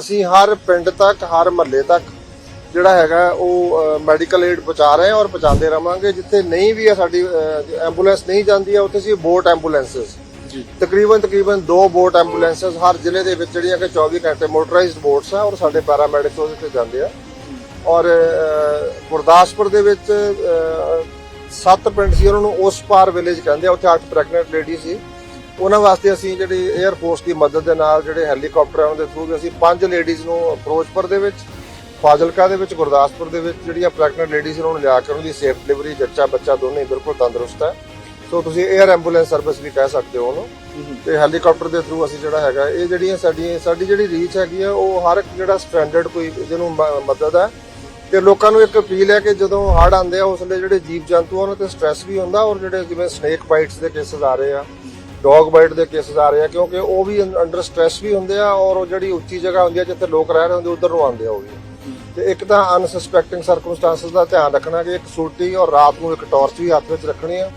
ਅਸੀਂ ਹਰ ਪਿੰਡ ਤੱਕ ਹਰ ਮਹੱਲੇ ਤੱਕ ਜਿਹੜਾ ਹੈਗਾ ਉਹ ਮੈਡੀਕਲ ਏਡ ਪਹੁੰਚਾ ਰਹੇ ਹਾਂ ਔਰ ਪਹੁੰਚਾਉਂਦੇ ਰਵਾਂਗੇ ਜਿੱਥੇ ਨਹੀਂ ਵੀ ਹੈ ਸਾਡੀ ਐਂਬੂਲੈਂਸ ਨਹੀਂ ਜਾਂਦੀ ਹੈ ਉੱਥੇ ਅਸੀਂ ਬੋਟ ਐਂਬੂਲੈਂਸਸ ਜੀ। ਤਕਰੀਬਨ ਤਕਰੀਬਨ ਦੋ ਬੋਟ ਐਂਬੂਲੈਂਸਸ ਹਰ ਜ਼ਿਲ੍ਹੇ ਦੇ ਵਿੱਚ ਜਿਹੜੀਆਂ ਕਿ 24 ਘੰਟੇ ਮੋਟਰਾਈਜ਼ਡ ਬੋਟਸ ਆ ਔਰ ਸਾਡੇ ਪੈਰਾਮੈਡਿਕਸ ਉਹਦੇ ਤੇ ਜਾਂਦੇ ਆ। ਔਰ ਗੁਰਦਾਸਪੁਰ ਦੇ ਵਿੱਚ ਸੱਤ ਪਿੰਡ ਸੀ ਉਹਨਾਂ ਨੂੰ ਉਸ ਪਾਰ ਵਿਲੇਜ ਕਹਿੰਦੇ ਆ ਉੱਥੇ ਅੱਠ ਪ੍ਰੈਗਨੈਂਟ ਲੇਡੀ ਸੀ। ਉਹਨਾਂ ਵਾਸਤੇ ਅਸੀਂ ਜਿਹੜੀ 에ਅਰ ਫੋਰਸ ਦੀ ਮਦਦ ਦੇ ਨਾਲ ਜਿਹੜੇ ਹੈਲੀਕਾਪਟਰ ਦੇ ਥਰੂ ਅਸੀਂ ਪੰਜ ਲੇਡੀਜ਼ ਨੂੰ ਫਿਰੋਜ਼ਪੁਰ ਦੇ ਵਿੱਚ ਫਾਜ਼ਿਲਕਾ ਦੇ ਵਿੱਚ ਗੁਰਦਾਸਪੁਰ ਦੇ ਵਿੱਚ ਜਿਹੜੀਆਂ ਪ੍ਰੈਗਨੈਂਟ ਲੇਡੀਜ਼ ਉਹਨਾਂ ਨੂੰ ਲਿਆ ਕੇ ਉਹਨਾਂ ਦੀ ਸੇਫ ਡਿਲੀਵਰੀ ਜੱਚਾ ਬੱਚਾ ਦੋਨੇ ਬਿਲਕੁਲ ਤੰਦਰੁਸਤ ਹੈ। ਸੋ ਤੁਸੀਂ 에ਅਰ ਐਂਬੂਲੈਂਸ ਸਰਵਿਸ ਵੀ ਕਹਿ ਸਕਦੇ ਹੋ ਉਹਨੂੰ। ਤੇ ਹੈਲੀਕਾਪਟਰ ਦੇ ਥਰੂ ਅਸੀਂ ਜਿਹੜਾ ਹੈਗਾ ਇਹ ਜਿਹੜੀਆਂ ਸਾਡੀਆਂ ਸਾਡੀ ਜਿਹੜੀ ਰੀਚ ਹੈਗੀ ਆ ਉਹ ਹਰ ਇੱਕ ਜਿਹੜਾ ਸਟੈਂਡਰਡ ਕੋਈ ਜਿਹਨੂੰ ਮਦਦ ਹੈ। ਤੇ ਲੋਕਾਂ ਨੂੰ ਇੱਕ ਅਪੀਲ ਹੈ ਕਿ ਜਦੋਂ ਹੜ੍ਹ ਆਉਂਦੇ ਆ ਉਸ ਵੇਲੇ ਜਿਹੜੇ ਜੀਵ ਜੰਤੂ ਆ, ਉਹਨਾਂ ਤੇ ਸਟ੍ਰੈਸ ਵੀ ਹੁੰਦਾ ਔਰ ਜਿਹੜੇ ਜਿਵੇਂ ਸਨੇਕ ਬਾਈਟਸ ਦੇ ਕੇਸਸ ਆ ਰਹੇ ਆ ਡੌਗ ਬਾਈਟ ਦੇ ਕੇਸਸ ਆ ਰਹੇ ਆ, ਕਿਉਂਕਿ ਉਹ ਵੀ ਅੰਡਰ ਸਟ੍ਰੈਸ ਵੀ ਹੁੰਦੇ ਆ ਔਰ ਉਹ ਜਿਹੜੀ ਉੱਚੀ ਜਗ੍ਹਾ ਹੁੰਦੀ ਆ ਜਿੱਥੇ ਲੋਕ ਰਹਿ ਰਹੇ ਹੁੰਦੇ, ਉਧਰ ਨੂੰ ਆਉਂਦੇ ਆ ਉਹ ਵੀ। ਤੇ ਇੱਕ ਤਾਂ ਅਨਸਸਪੈਕਟਿੰਗ ਸਰਕਮਸਟੈਂਸਸ ਦਾ ਧਿਆਨ ਰੱਖਣਾ ਕਿ ਇੱਕ ਸੂਟੀ ਔਰ ਰਾਤ ਨੂੰ ਇੱਕ ਟਾਰਚ ਵੀ ਹੱਥ ਵਿੱਚ ਰੱਖਣੀ ਆ।